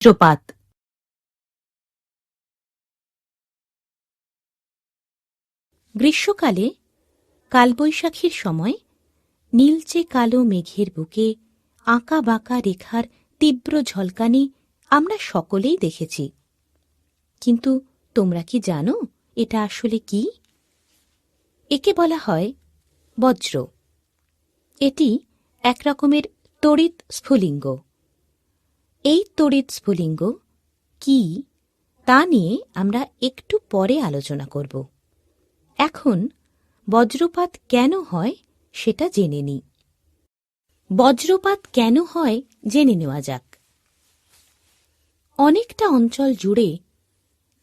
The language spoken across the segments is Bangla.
বজ্রপাত গ্রীষ্মকালে কালবৈশাখীর সময় নীলচে কালো মেঘের বুকে আঁকা বাঁকা রেখার তীব্র ঝলকানি আমরা সকলেই দেখেছি। কিন্তু তোমরা কি জানো এটা আসলে কি? একে বলা হয় বজ্র। এটি এক রকমের তড়িৎ স্ফুলিঙ্গ। এই তড়িৎ স্ফুলিঙ্গ কি তা নিয়ে আমরা একটু পরে আলোচনা করব। এখন বজ্রপাত কেন হয় সেটা জেনে নিই বজ্রপাত কেন হয় জেনে নেওয়া যাক। অনেকটা অঞ্চল জুড়ে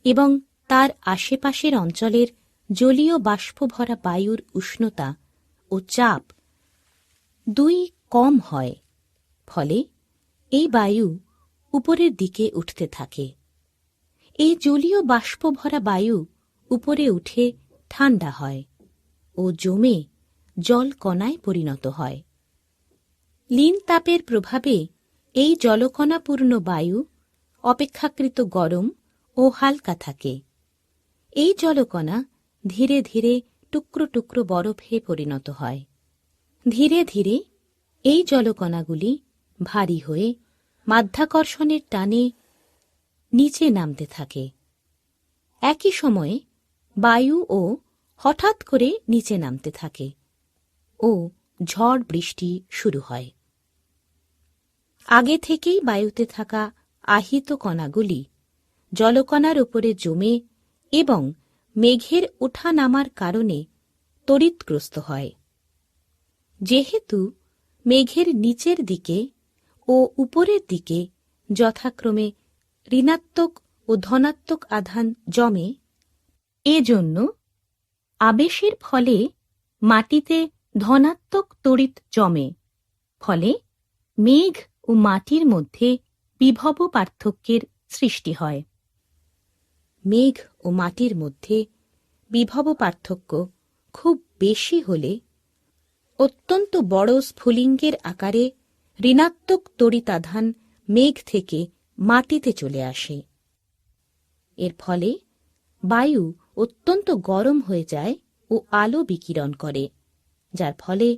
এবং তার আশেপাশের অঞ্চলের জলীয় বাষ্প ভরা বায়ুর উষ্ণতা ও চাপ দুই কম হয়। ফলে এই বায়ু উপরের দিকে উঠতে থাকে। এই জলীয় বাষ্প ভরা বায়ু উপরে উঠে ঠান্ডা হয় ও জমে জল কণায় পরিণত হয়। লিন তাপের প্রভাবে এই জলকণাপূর্ণ বায়ু অপেক্ষাকৃত গরম ও হালকা থাকে। এই জলকণা ধীরে ধীরে টুকরো টুকরো বরফে পরিণত হয়। ধীরে ধীরে এই জলকণাগুলি ভারী হয়ে মাধ্যাকর্ষণের টানে নিচে নামতে থাকে। একই সময়ে বায়ু ও হঠাৎ করে নিচে নামতে থাকে ও ঝড় বৃষ্টি শুরু হয়। আগে থেকেই বায়ুতে থাকা আহিত কণাগুলি জলকণার উপরে জমে এবং মেঘের ওঠা নামার কারণে তড়িৎগ্রস্ত হয়। যেহেতু মেঘের নিচের দিকে ও উপরের দিকে যথাক্রমে ঋণাত্মক ও ধনাত্মক আধান জমে, এজন্য আবেশের ফলে মাটিতে ধনাত্মক তড়িৎ জমে, ফলে মেঘ ও মাটির মধ্যে বিভব পার্থক্যের সৃষ্টি হয়। মেঘ ও মাটির মধ্যে বিভব পার্থক্য খুব বেশি হলে অত্যন্ত বড় স্ফুলিঙ্গের আকারে ঋণাত্মক তড়িতাধান মেঘ থেকে মাটিতে চলে আসে। এর ফলে বায়ু অত্যন্ত গরম হয়ে যায় ও আলো বিকিরণ করে, যার ফলে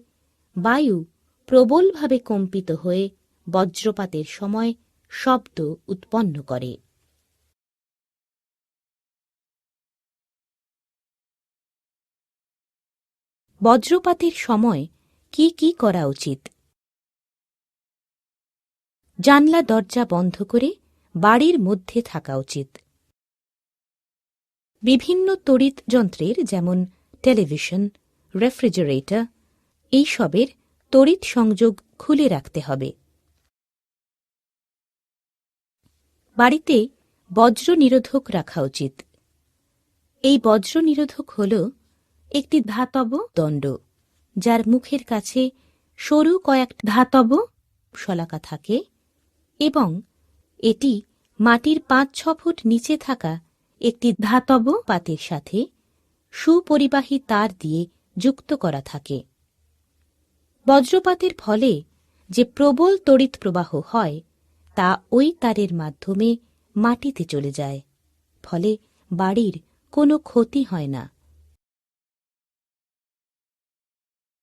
বায়ু প্রবলভাবে কম্পিত হয়ে বজ্রপাতের সময় শব্দ উৎপন্ন করে। বজ্রপাতের সময় কি কি করা উচিত? জানলা দরজা বন্ধ করে বাড়ির মধ্যে থাকা উচিত। বিভিন্ন তড়িৎ যন্ত্রের যেমন টেলিভিশন, রেফ্রিজারেটর এইসবের তড়িৎ সংযোগ খুলে রাখতে হবে। বাড়িতে বজ্র নিরোধক রাখা উচিত। এই বজ্র নিরোধক হল একটি ধাতব দণ্ড, যার মুখের কাছে সরু কয়েক ধাতব শলাকা থাকে এবং এটি মাটির পাঁচ ছ ফুট নিচে থাকা একটি ধাতব পাতের সাথে সুপরিবাহী তার দিয়ে যুক্ত করা থাকে। বজ্রপাতের ফলে যে প্রবল তড়িৎ প্রবাহ হয়, তা ওই তারের মাধ্যমে মাটিতে চলে যায়, ফলে বাড়ির কোনো ক্ষতি হয় না।